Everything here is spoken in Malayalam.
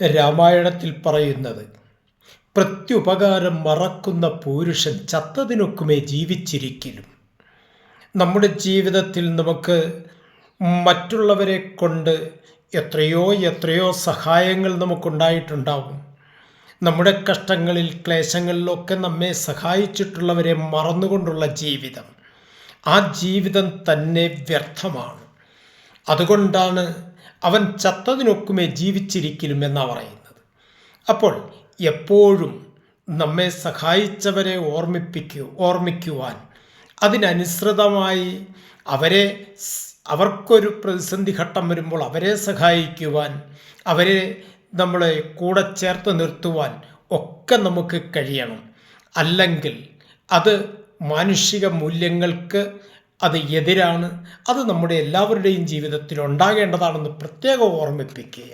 രാമായണത്തിൽ പറയുന്നത് പ്രത്യുപകാരം മറക്കുന്ന പുരുഷൻ ചത്തതിനൊക്കുമേ ജീവിച്ചിരിക്കലും. നമ്മുടെ ജീവിതത്തിൽ നമുക്ക് മറ്റുള്ളവരെ കൊണ്ട് എത്രയോ എത്രയോ സഹായങ്ങൾ നമുക്കുണ്ടായിട്ടുണ്ടാവും. നമ്മുടെ കഷ്ടങ്ങളിൽ ക്ലേശങ്ങളിലൊക്കെ നമ്മെ സഹായിച്ചിട്ടുള്ളവരെ മറന്നുകൊണ്ടുള്ള ജീവിതം ആ ജീവിതം തന്നെ വ്യർത്ഥമാണ്. അതുകൊണ്ടാണ് അവൻ ചത്തതിനൊക്കുമേ ജീവിച്ചിരിക്കലും എന്നാ പറയുന്നത്. അപ്പോൾ എപ്പോഴും നമ്മെ സഹായിച്ചവരെ ഓർമ്മിപ്പിക്കൂ ഓർമ്മിക്കുവാൻ അതിനനുസൃതമായി അവരെ അവർക്കൊരു പ്രതിസന്ധി ഘട്ടം വരുമ്പോൾ അവരെ സഹായിക്കുവാൻ അവരെ നമ്മളെ കൂടെ ചേർത്ത് നിർത്തുവാൻ ഒക്കെ നമുക്ക് കഴിയണം. അല്ലെങ്കിൽ അത് മാനുഷിക മൂല്യങ്ങൾക്ക് അത് എതിരാണ്. അത് നമ്മുടെ എല്ലാവരുടെയും ജീവിതത്തിൽ ഉണ്ടാകേണ്ടതാണെന്ന് പ്രത്യേകം ഓർമ്മിപ്പിക്കുക